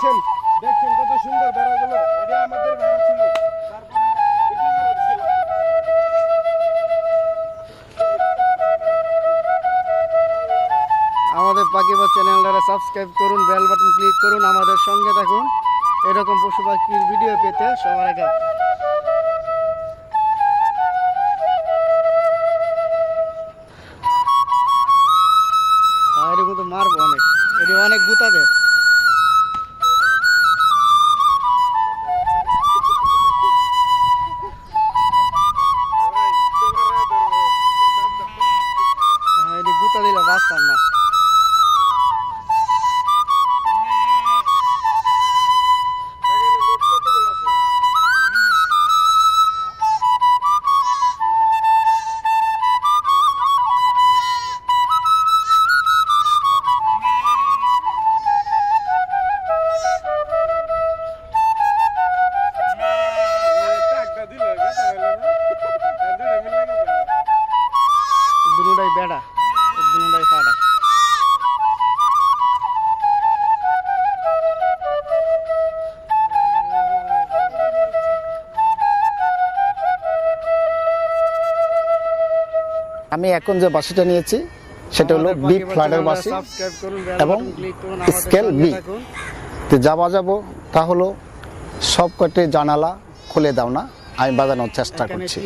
দেখছেন? দেখছেন কত সুন্দর বেড়াগুলো? এটা আমাদের বেড়া ছিল। আমাদের সাবস্ক্রাইব করুন বেল বাটন ক্লিক করুন, আমাদের সঙ্গে থাকুন। এরকম পশু পাখির ভিডিও পেতে সবার আগে এরকম তো মারবো অনেক। এটি অনেক গুতা দেয়। মিলে গেছে। দুটাই বেড়া আমি এখন যে বাসিটা নিয়েছি সেটা হলো বি ফ্লাডের বাসি এবং স্কেল বি। তো যাওয়া যাব তা হলো সব কটি জানালা খুলে দাও না আমি বাজানোর চেষ্টা করছি।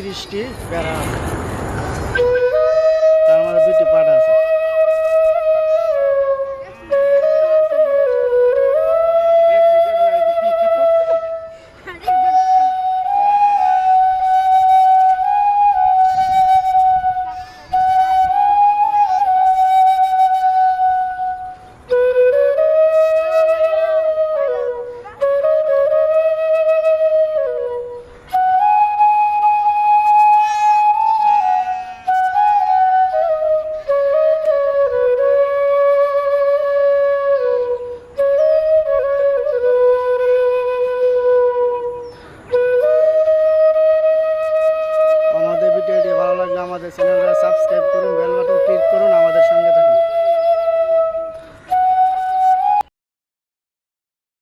আমাদের চ্যানেলটা সাবস্ক্রাইব করুন বেল বাটন ক্লিক করুন।